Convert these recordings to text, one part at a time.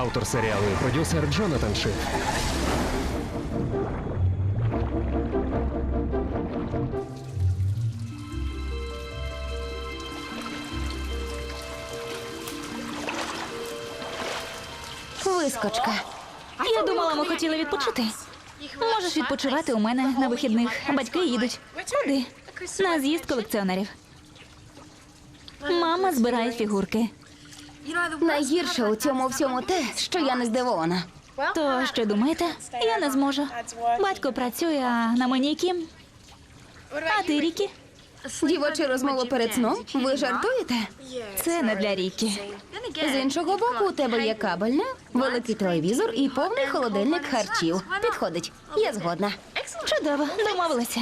Автор серіалу і продюсер Джонатан Шиф. Вискочка. Я думала, ми хотіли відпочити. Можеш відпочивати у мене на вихідних. Батьки їдуть. Куди? На з'їзд колекціонерів. Мама збирає фігурки. Найгірше у цьому всьому те, що я не здивована. То що думаєте? Я не зможу. Батько працює, а на мені кім? А ти, Рікі? Дівочі розмови перед сном? Ви жартуєте? Це не для Рікі. З іншого боку, у тебе є кабельне, великий телевізор і повний холодильник харчів. Підходить. Я згодна. Чудово, домовилися.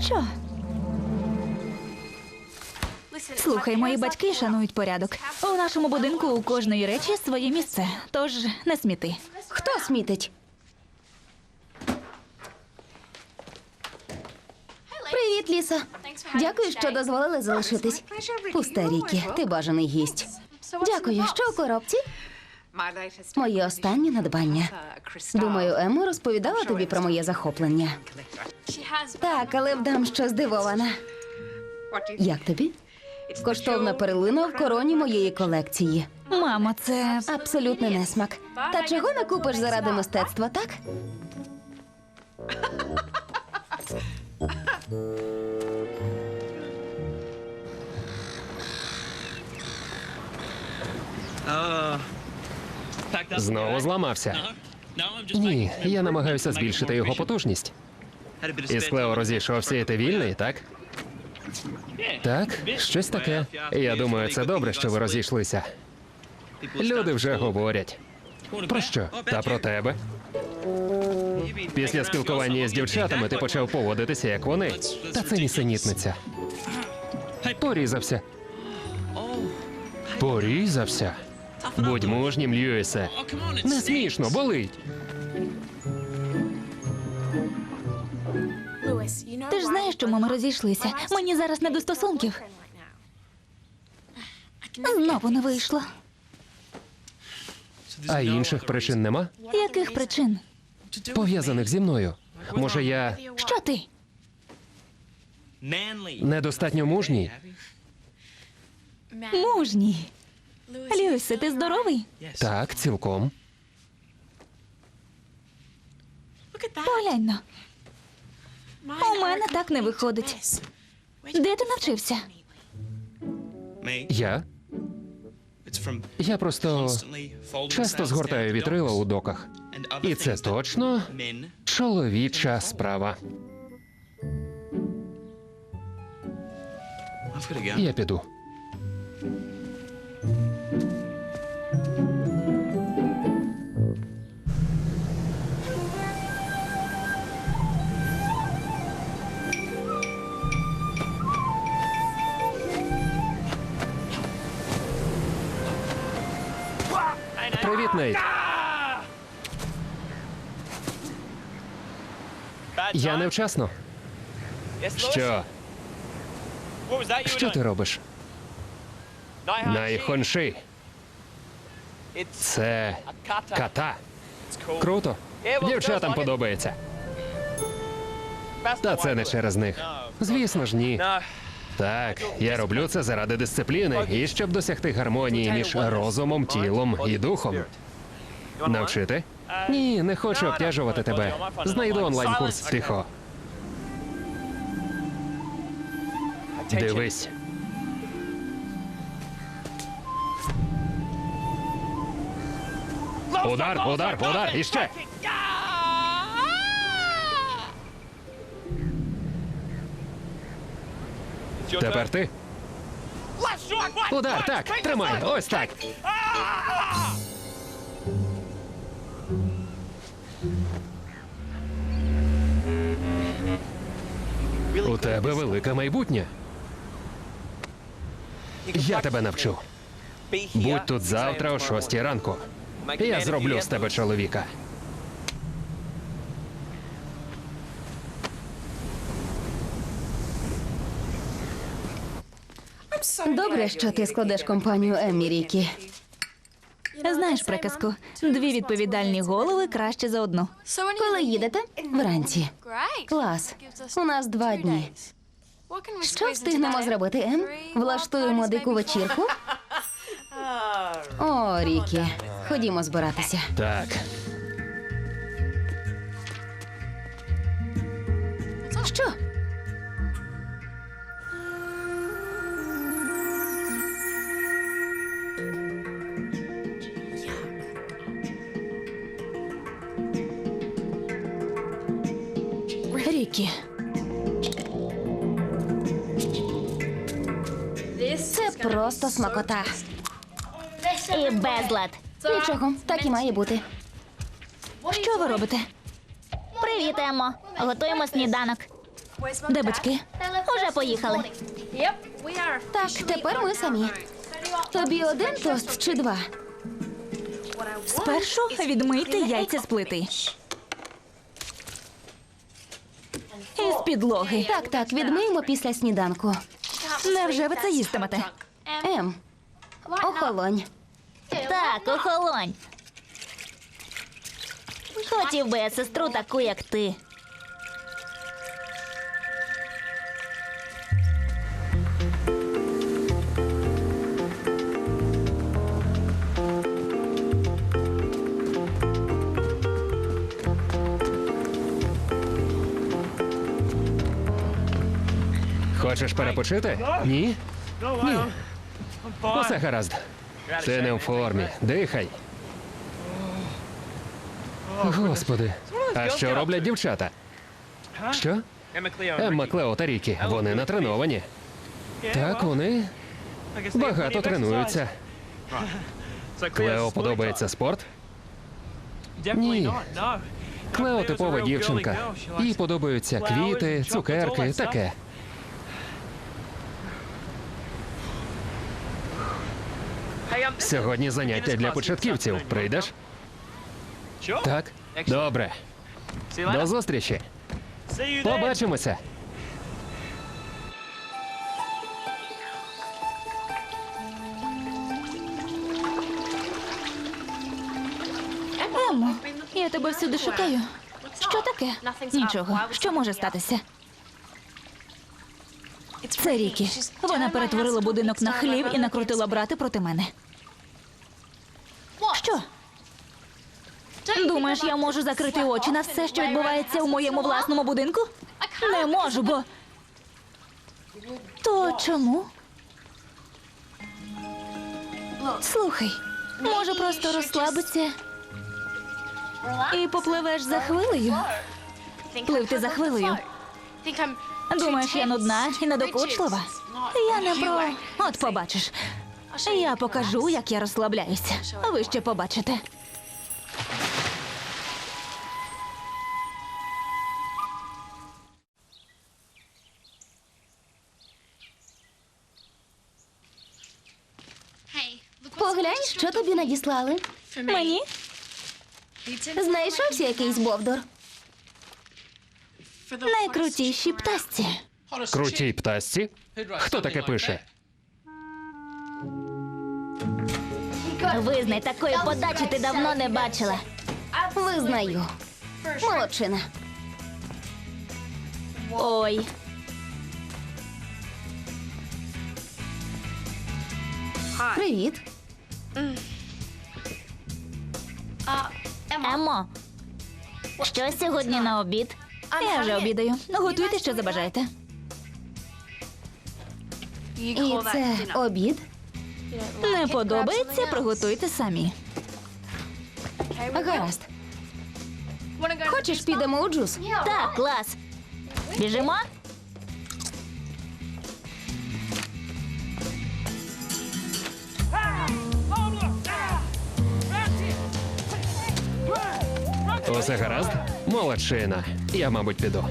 Що? Слухай, мої батьки шанують порядок. У нашому будинку у кожної речі своє місце, тож не сміти. Хто смітить? Привіт, Ліса. Дякую, що дозволили залишитись. Пусте Рікі, ти бажаний гість. Дякую, що у коробці? Моє останнє надбання. Думаю, Ема розповідала тобі про моє захоплення. Так, але вдам, що здивована. Як тобі? Коштовна перлина в короні моєї колекції. Мамо, це Абсолютний несмак. Та чого не купиш заради мистецтва, так? Знову зламався. Ні, я намагаюся збільшити його потужність. Із Клео розійшовся, і ти вільний, так? Так, щось таке. Я думаю, це добре, що ви розійшлися. Люди вже говорять. Про що? Та про тебе. Після спілкування з дівчатами ти почав поводитися, як вони. Та це нісенітниця. Порізався. Порізався. Будь мужнім, Льюісе. Не смішно, болить. Знаєш, чому ми розійшлися. Мені зараз не до стосунків. Знову не вийшло. А інших причин нема? Яких причин? Пов'язаних зі мною. Може, я Що ти? недостатньо мужній? Мужній. Люсе, ти здоровий? Так, цілком. Поглянь но. У мене так не виходить. Де ти навчився? Я? Я просто часто згортаю вітрила у доках. І це точно чоловіча справа. Я піду. Привіт, Нейт. Я невчасно. Що? Що ти робиш? Найхонши. Це ката. Круто. Дівчатам подобається. Та це не через них. Звісно ж, ні. Так, я роблю це заради дисципліни і щоб досягти гармонії між розумом, тілом і духом. Навчити? Ні, не хочу обтяжувати тебе. Знайду онлайн-курс тихо. Дивись. Удар, удар, удар, і Тепер ти. Удар, так, тримай, ось так. У тебе велике майбутнє. Я тебе навчу. Будь тут завтра о шостій ранку. Я зроблю з тебе чоловіка. Добре, що ти складеш компанію Еммі Рікі. Знаєш приказку, дві відповідальні голови краще за одну. Коли їдете? Вранці. Клас. У нас два дні. Що встигнемо зробити, Ем? Влаштуємо дику вечірку? О, Рікі. Ходімо збиратися. Так, смакота. і безлад. Нічого, так і має бути. Що ви робите? Привіт, Еммо. Готуємо сніданок. Де батьки? Уже поїхали. Так, тепер ми самі. Тобі один тост чи два? Спершу відмийте яйця з плити. Із підлоги. Так, так, відмиємо після сніданку. Невже ви це їстимете? Ем, охолонь. Так, охолонь. Хотів би я сестру таку, як ти. хочеш перепочити? Ні? Ні. Усе гаразд. Ти не в формі. Дихай. Господи. А що роблять дівчата? Що? Емма Клео та Рікі. Вони натреновані. Так, вони багато тренуються. Клео подобається спорт? Ні. Клео типова дівчинка. Їй подобаються квіти, цукерки, таке. Сьогодні заняття для початківців. Прийдеш? Так. Добре. До зустрічі. Побачимося. Еммо, я тебе всюди шукаю. Що таке? Нічого. Що може статися? Це Рікі. Вона перетворила будинок на хлів і накрутила брати проти мене. Що? Думаєш, я можу закрити очі на все, що відбувається у моєму власному будинку? Не можу, бо. То чому? Слухай, може просто розслабитися і попливеш за хвилею? Пливти за хвилею. Думаєш, я нудна і недокучлива? Я не про. От побачиш. Я покажу, як я розслабляюся. Ви ще побачите. Поглянь, що тобі надіслали. Мені? Знайшовся якийсь бовдор. Найкрутіші птасці. Крутій птасці? Хто таке пише? Визнай, такої подачі ти давно не бачила. Визнаю. Молодчина. Ой, Привіт. Емо. Що сьогодні на обід? Я вже обідаю. Готуйте, що забажаєте. І це обід. Не подобається, приготуйте самі. Гаразд. Хочеш, підемо у джус? Так, клас. Біжимо? Усе гаразд? Молодчина. Я, мабуть, піду.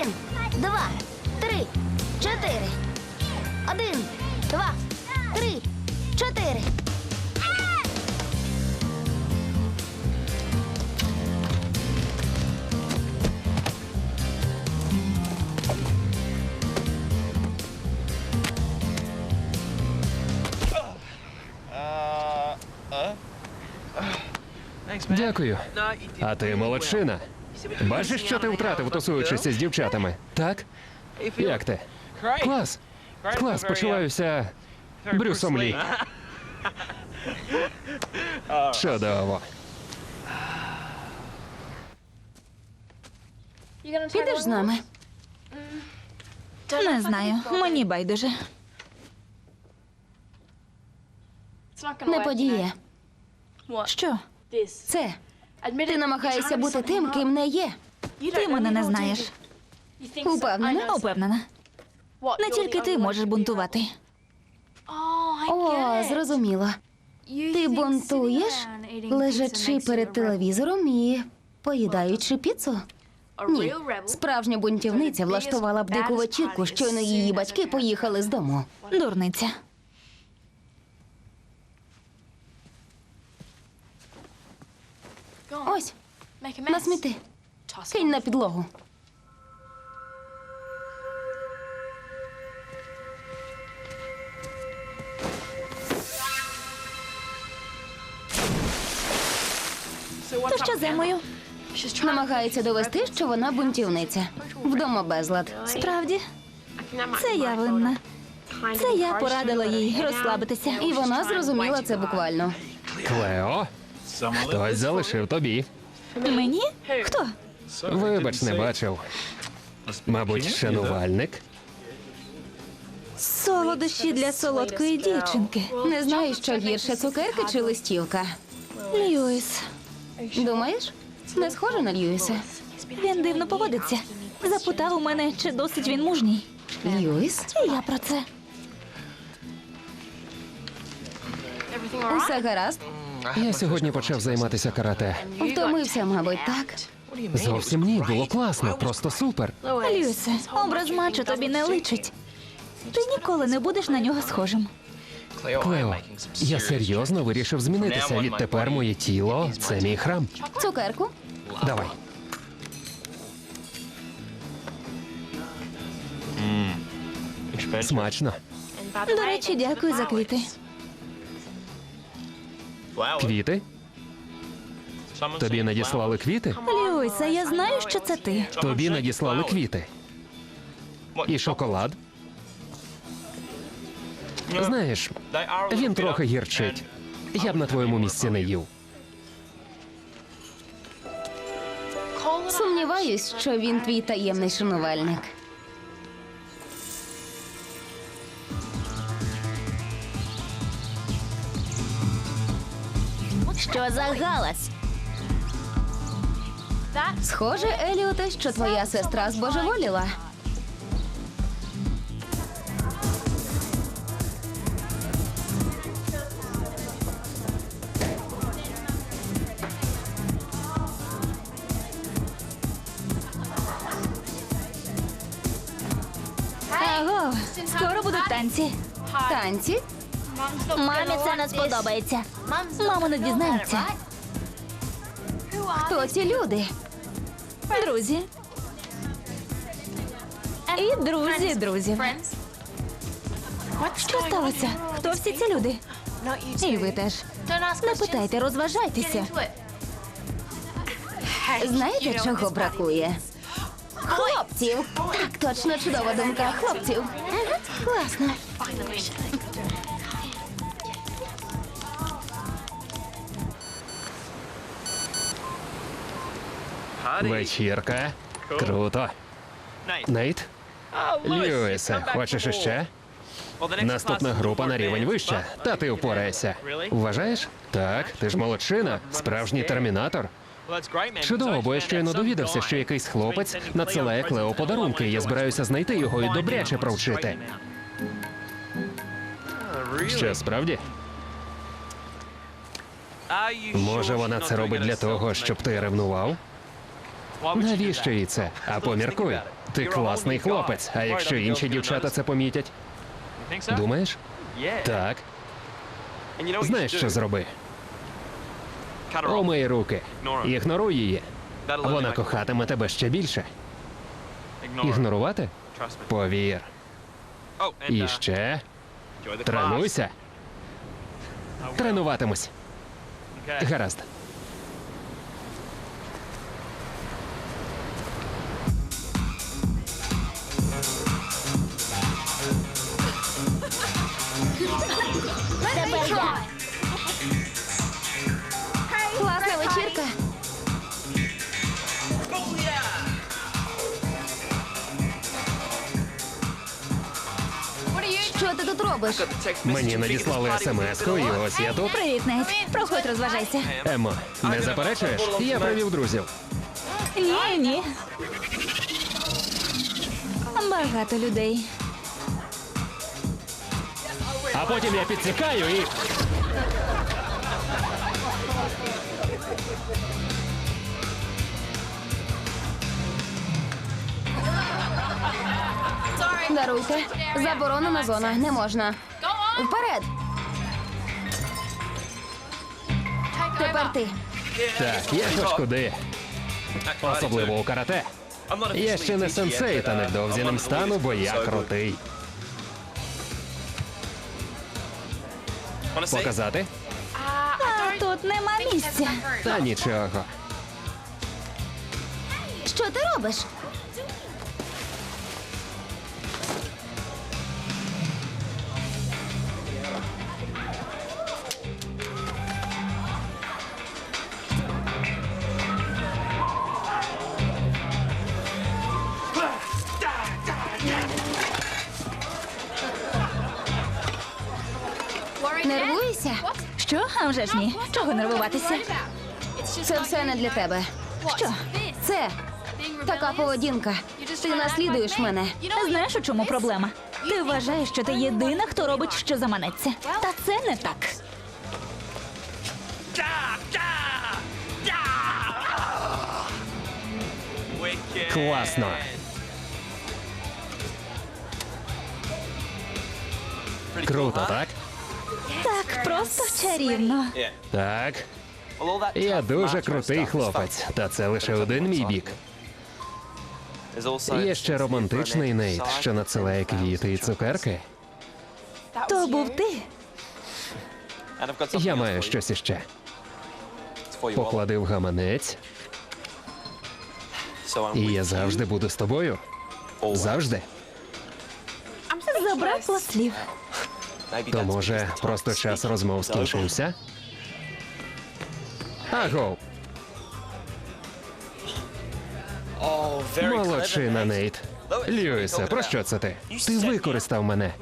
Один, два, три, чотири. Один, два, три, чотири. Дякую. А ти молодчина. Бачиш, що ти втратив, тусуючися з дівчатами? Так? Як ти? Клас. Клас, почуваюся Брюсом Лі. Чудово. Підеш з нами? Не знаю. Мені байдуже. Не подіє. Що? Це. Ти намагаєшся бути тим, ким не є. Ти мене не знаєш. Упевнена? Упевнена. Не тільки ти можеш бунтувати. О, зрозуміло. Ти бунтуєш, лежачи перед телевізором і поїдаючи піцу? Ні, справжня бунтівниця влаштувала б дику вечірку, щойно її батьки поїхали з дому. Дурниця. Ось, насміти. Кинь на підлогу. То що з Емою? Намагається довести, що вона бунтівниця. Вдома безлад. Справді, це я винна. Це я порадила їй розслабитися. І вона зрозуміла це буквально. Клео, хтось залишив тобі. Мені? Хто? Вибач, не бачив. Мабуть, шанувальник. Солодощі для солодкої дівчинки. Не знаю, що гірше цукерки чи листівка. Льюіс. Думаєш? Не схоже на Льюіса. Він дивно поводиться. Запитав у мене, чи досить він мужній. Льюіс? І я про це. Усе гаразд? Я сьогодні почав займатися карате. Втомився, мабуть, так. Зовсім ні, було класно, просто супер. Льюісе, образ мачо тобі не личить. Ти ніколи не будеш на нього схожим. Клео, я серйозно вирішив змінитися. Відтепер моє тіло це мій храм. Цукерку? Давай. Смачно. До речі, дякую за квіти. Квіти? Тобі надіслали квіти? Льюісе, я знаю, що це ти. Тобі надіслали квіти. І шоколад. Знаєш, він трохи гірчить. Я б на твоєму місці не їв. Сумніваюсь, що він твій таємний шанувальник. Що за галас? Схоже, Еліоте, що твоя сестра збожеволіла. Скоро будуть танці. Танці? Мамі це не сподобається. Мама не дізнається. Хто ці люди? Друзі. І друзі друзів. Що сталося? Хто всі ці люди? І ви теж. Не питайте, розважайтеся. Знаєте, чого бракує? Хлопців! Так, точно чудова думка. Хлопців. Класно. Вечірка. Круто. Нейт? Льюісе, хочеш іще? Наступна група на рівень вища, та ти впораєшся. Вважаєш? Так, ти ж молодчина, справжній термінатор. Чудово, бо я щойно довідався, що якийсь хлопець надсилає Клео подарунки. Я збираюся знайти його і добряче провчити. Що, справді? Може, вона це робить для того, щоб ти ревнував? Навіщо їй це? А поміркуй. Ти класний хлопець. А якщо інші дівчата це помітять? Думаєш? Так. Знаєш, що зроби? Умий руки. Ігноруй її. Вона кохатиме тебе ще більше. Ігнорувати? Повір. І ще тренуйся. Тренуватимусь. Гаразд. Робиш? Мені надіслали смс-ку, і ось я тут. Привіт, Нейт. Проходь, розважайся. Емо, не заперечуєш? Я привів друзів. Ні, ні. Багато людей. А потім я підсікаю і. Даруйте. Заборонена зона. Не можна. Вперед. Тепер ти. Так, я хоч куди. Особливо у карате. Я ще не сенсей, та невдовзі ним стану, бо я крутий. Показати? А тут нема місця. Та нічого. Що ти робиш? Нервуєшся? Що? А вже ж ні. Чого нервуватися? Це все не для тебе. Що? Це така поведінка. Ти наслідуєш мене. Знаєш, у чому проблема? Ти вважаєш, що ти єдина, хто робить, що заманеться. Та це не так. Класно. Круто, так? Просто чарівно. Так. Я дуже крутий хлопець, та це лише один мій бік. Є ще романтичний Нейт, що надсилає квіти і цукерки. То був ти. Я маю щось іще. Поклади в гаманець, і я завжди буду з тобою. Завжди. Забракло слів. То може просто час розмов скінчився? Аго, молодчина, Нейт. Льюісе, про що це ти? Ти використав мене.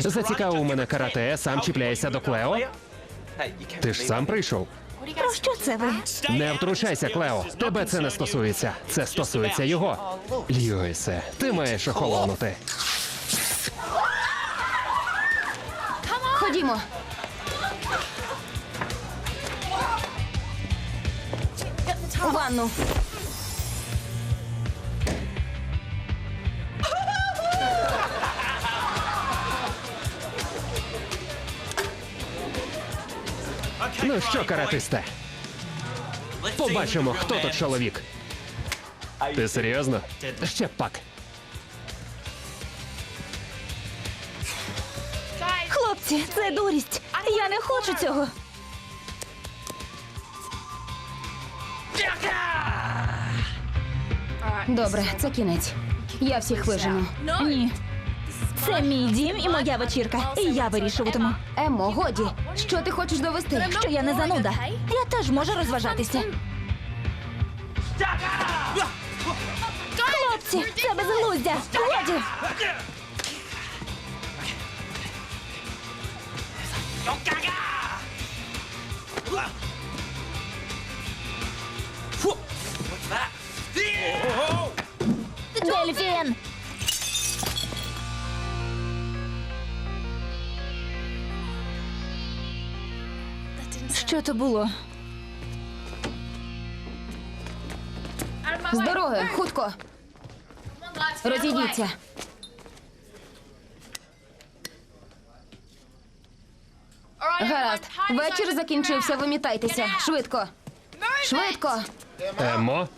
Зацікавив мене карате, сам чіпляєшся до Клео. Ти ж сам прийшов. Про що це ви? Не втручайся, Клео. Тебе це не стосується. Це стосується його. Льюісе, ти маєш охолонути. Ходімо. У ванну. Ну що, каратисте? Побачимо, хто тут чоловік. Ти серйозно? Ще пак. Хлопці, це дурість. Я не хочу цього. Добре, це кінець. Я всіх вижену. Ні. Це мій дім і моя вечірка. І я вирішуватиму. Емо, годі. Що ти хочеш довести? Що я не зануда. Я теж можу розважатися. Хлопці, це безглуздя! Годі! Дельфін! Що то було? З дороги, хутко. Розійдіться. Гаразд, вечір закінчився, вимітайтеся. Швидко. Швидко. Емо.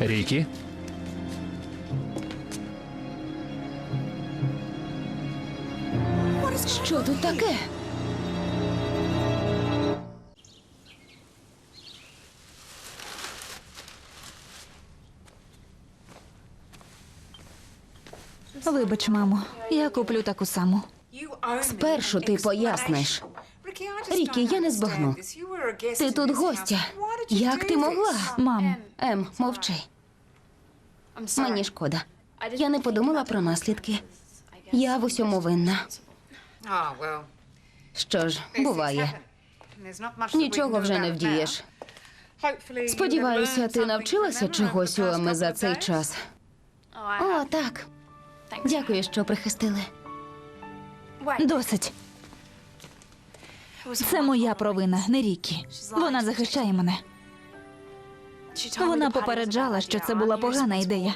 Рікі. Що тут таке? Вибач, мамо, я куплю таку саму. Спершу ти поясниш. Рікі, я не збагну. Ти тут гостя. Як ти могла? Мам, Ем, мовчи. Мені шкода. Я не подумала про наслідки. Я в усьому винна. Що ж, буває. Нічого вже не вдієш. Сподіваюся, ти навчилася чогось у Еми за цей час. О, так. Дякую, що прихистили. досить. Це моя провина, не Рікі. Вона захищає мене. Вона попереджала, що це була погана ідея.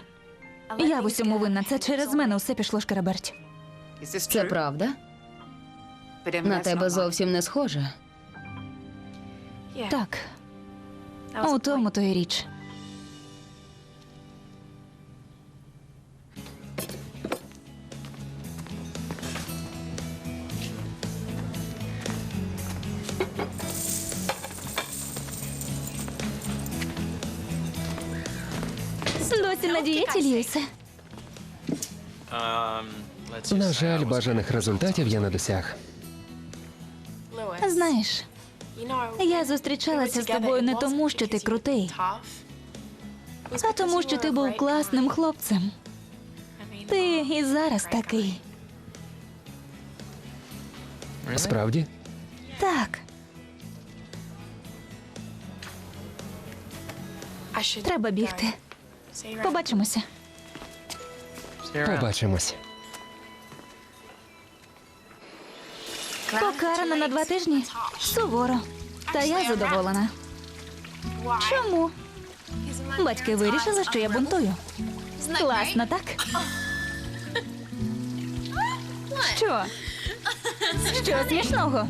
Я в усьому винна. Це через мене усе пішло шкереберть. Це правда? На тебе зовсім не схоже. Так, у тому то і річ. Досі на дієті, Льюісе? На жаль, бажаних результатів я не досяг. Знаєш, я зустрічалася з тобою не тому, що ти крутий, а тому, що ти був класним хлопцем. Ти і зараз такий. Справді? Так, треба бігти. Побачимося. Побачимось. Покарана на два тижні. Суворо. Та я задоволена. Чому? Батьки вирішили, що я бунтую. Класно, так? Що? Що смішного?